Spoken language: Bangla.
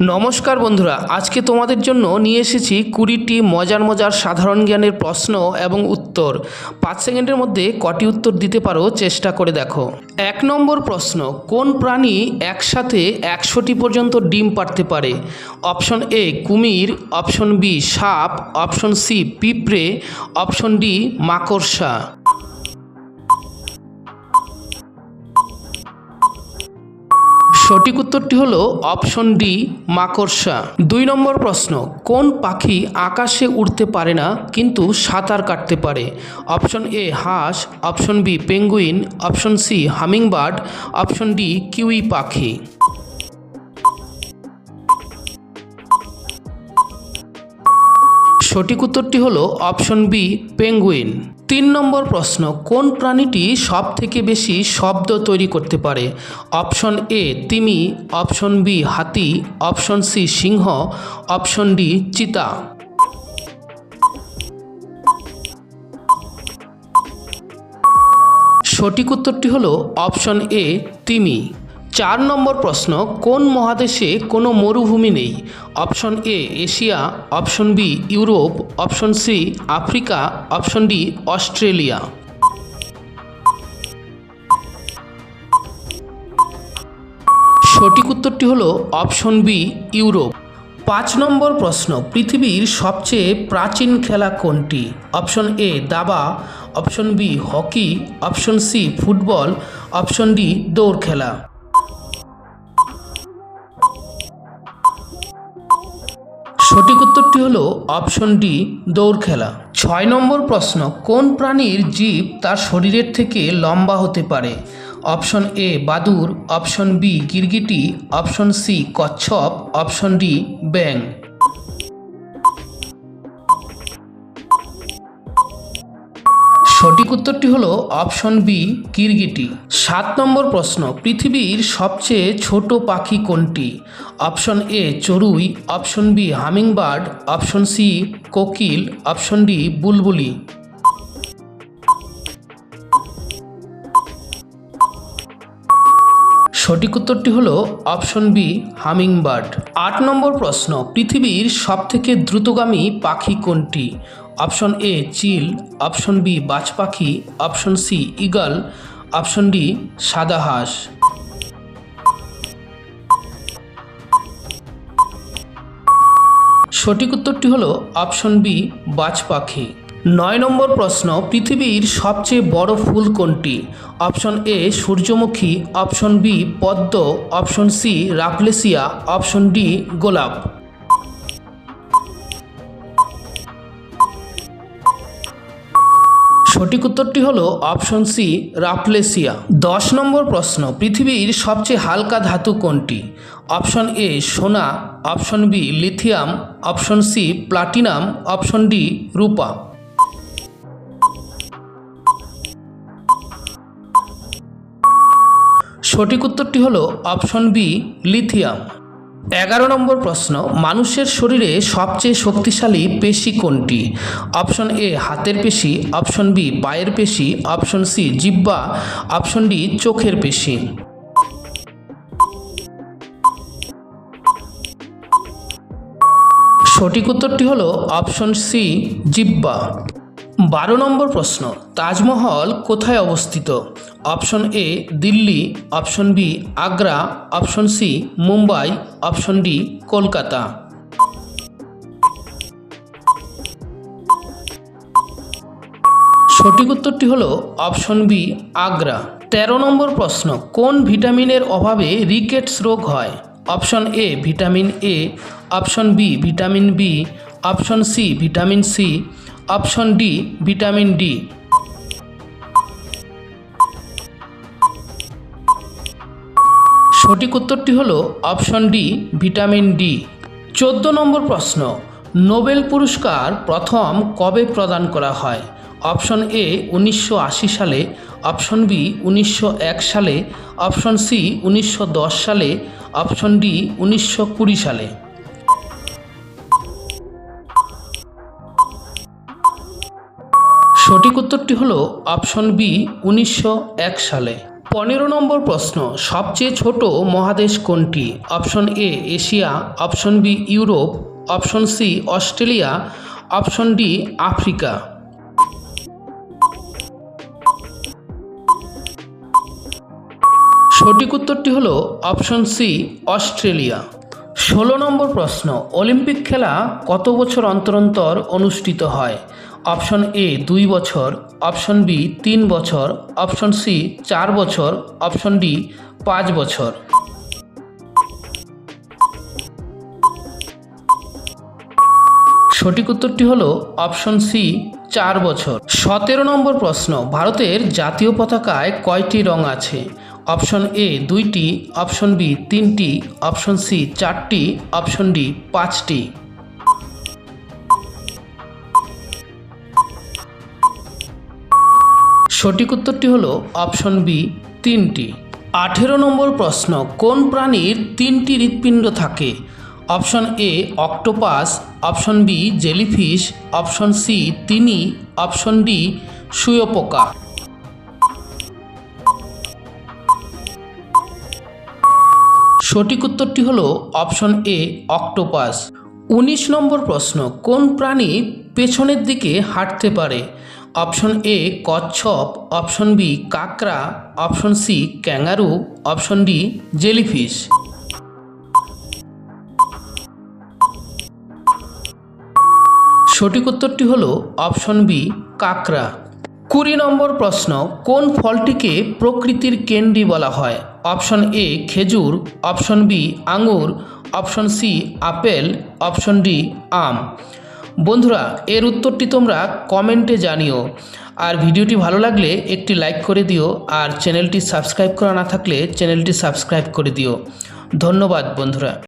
নমস্কার বন্ধুরা, আজকে তোমাদের জন্য নিয়ে এসেছি কুড়িটি মজার মজার সাধারণ জ্ঞানের প্রশ্ন এবং উত্তর। পাঁচ সেকেন্ডের মধ্যে কটি উত্তর দিতে পারো, চেষ্টা করে দেখো। এক নম্বর প্রশ্ন, কোন প্রাণী একসাথে একশোটি পর্যন্ত ডিম পাড়তে পারে? অপশন এ, কুমির, অপশন বি, সাপ, অপশন সি, পিঁপড়ে, অপশন ডি, মাকড়সা। সঠিক উত্তরটি হলো অপশন ডি, মাকড়সা। দুই নম্বর প্রশ্ন, কোন পাখি আকাশে উড়তে পারে না, কিন্তু সাঁতার কাটতে পারে? অপশন এ, হাঁস। Option B, penguin. Option C, hummingbird. Option D, kiwi পাখি। সঠিক উত্তরটি হলো অপশন বি, পেঙ্গুইন। তিন নম্বর প্রশ্ন, কোন প্রাণীটি সব থেকে বেশি শব্দ তৈরি করতে পারে? অপশন এ তিমি, অপশন বি হাতি, অপশন সি সিংহ, অপশন ডি চিতা। সঠিক উত্তরটি হলো অপশন এ তিমি। চার নম্বর প্রশ্ন, কোন মহাদেশে কোনো মরুভূমি নেই? Option A, Asia, option B, Europe, option C, Africa, option D, Australia. সঠিক উত্তরটি হলো অপশন বি, ইউরোপ। পাঁচ নম্বর প্রশ্ন, পৃথিবীর সবচেয়ে প্রাচীন খেলা কোনটি? অপশন এ, দাবা, option B, hockey, option C, football, option D, দৌড় খেলা। সঠিক উত্তরটি হলো অপশন ডি, দৌড় খেলা। ছয় নম্বর প্রশ্ন, কোন প্রাণীর জীব তার শরীরের থেকে লম্বা হতে পারে? অপশন এ, বাদুর। অপশন বি, গিরগিটি। অপশন সি, কচ্ছপ। অপশন ডি ব্যাং সঠিক উত্তরটি হলো অপশন বি কিরগিটি সাত নম্বর প্রশ্ন, পৃথিবীর সবচেয়ে ছোট পাখি কোনটি? অপশন এ, চড়ুই। Option B, hummingbird. Option C, কোকিল। অপশন ডি, বুলবুলি। সঠিক উত্তরটি হলো অপশন বি, হামিংবার্ড। আট নম্বর প্রশ্ন, পৃথিবীর সবথেকে দ্রুতগামী পাখি কোনটি? অপশন এ চিল, অপশন বি বাজ পাখি option C eagle option D সাদা হাঁস। সঠিক উত্তরটি হলো অপশন বি বাজ পাখি নয় নম্বর প্রশ্ন, পৃথিবীর সবচেয়ে বড় ফুল কোনটি? অপশন এ সূর্যমুখী, অপশন বি পদ্ম, option C rafflesia, option D গোলাপ। সঠিক উত্তরটি হল অপশন সি, রাফলেসিয়া। দশ নম্বর প্রশ্ন, পৃথিবীর সবচেয়ে হালকা ধাতু কোনটি? অপশন এ, সোনা, option B, lithium, option C, platinum, option D, রূপা। সঠিক উত্তরটি হল অপশন বি, লিথিয়াম। এগারো নম্বর প্রশ্ন, মানুষের শরীরে সবচেয়ে শক্তিশালী পেশি কোনটি? অপশন এ, হাতের পেশি, অপশন বি, পায়ের পেশি, অপশন সি জিব্বা অপশন ডি, চোখের পেশি। সঠিক উত্তরটি হলো অপশন সি জিব্বা বারো নম্বর প্রশ্ন, তাজমহল কোথায় অবস্থিত? Option A Delhi, option B Agra, option C Mumbai, option D Kolkata. সঠিক উত্তরটি হলো অপশন বি আগ্রা। তেরো নম্বর প্রশ্ন, কোন ভিটামিনের অভাবে রিকেটস রোগ হয়? Option A vitamin A option B vitamin B option C vitamin C option D, vitamin D. সঠিক উত্তরটি হলো অপশন ডি, ভিটামিন ডি। চোদ্দ নম্বর প্রশ্ন, নোবেল পুরস্কার প্রথম কবে প্রদান করা হয়? অপশন এ, উনিশশো আশি সালে। অপশন বি, উনিশশো এক সালে। অপশন সি, উনিশশো দশ সালে। অপশন ডি, উনিশশো কুড়ি সালে। সঠিক উত্তরটি হলো অপশন বি, উনিশশো এক সালে। পনেরো নম্বর প্রশ্ন, সবচেয়ে ছোট মহাদেশ কোনটি? Option A, Asia. Option B, Europe. Option C, Australia. Option D, Africa. সঠিক উত্তরটি হল অপশন সি, অস্ট্রেলিয়া। ষোলো নম্বর প্রশ্ন, অলিম্পিক খেলা কত বছর অন্তর অন্তর অনুষ্ঠিত হয়? অপশন এ দুই বছর, অপশন বি তিন বছর, অপশন সি চার বছর, অপশন ডি পাঁচ বছর। সঠিক উত্তরটি হলো অপশন সি চার বছর। সতেরো নম্বর প্রশ্ন, ভারতের জাতীয় পতাকায় কয়টি রং আছে? অপশন এ দুইটি, অপশন বি তিনটি, অপশন সি চারটি, অপশন ডি পাঁচটি। সঠিক উত্তরটি হলো অপশন বি, তিনটি। আঠেরো নম্বর প্রশ্ন, কোন প্রাণীর তিনটি হৃৎপিণ্ড থাকে? Option A, octopus. Option B, jellyfish. Option C তিনি অপশন ডি, শুয়োপোকা। সঠিক উত্তরটি হলো অপশন এ, অক্টোপাস। উনিশ নম্বর প্রশ্ন, কোন প্রাণী পেছনের দিকে হাঁটতে পারে। অপশন এ কচ্ছপ। অপশন বি কাকড়া। Option C kangaroo. Option D jellyfish. সঠিক উত্তরটি হলো অপশন বি কাকড়া। কুড়ি নম্বর প্রশ্ন, কোন ফলটিকে প্রকৃতির ক্যান্ডি বলা হয়? অপশন এ খেজুর। অপশন বি আঙুর। Option C apple. Option D আম। বন্ধুরা, এর উত্তরটি তোমরা কমেন্টে জানিও। আর ভিডিওটি ভালো লাগলে একটি লাইক করে দিও আর চ্যানেলটি সাবস্ক্রাইব করা না থাকলে চ্যানেলটি সাবস্ক্রাইব করে দিও। ধন্যবাদ বন্ধুরা।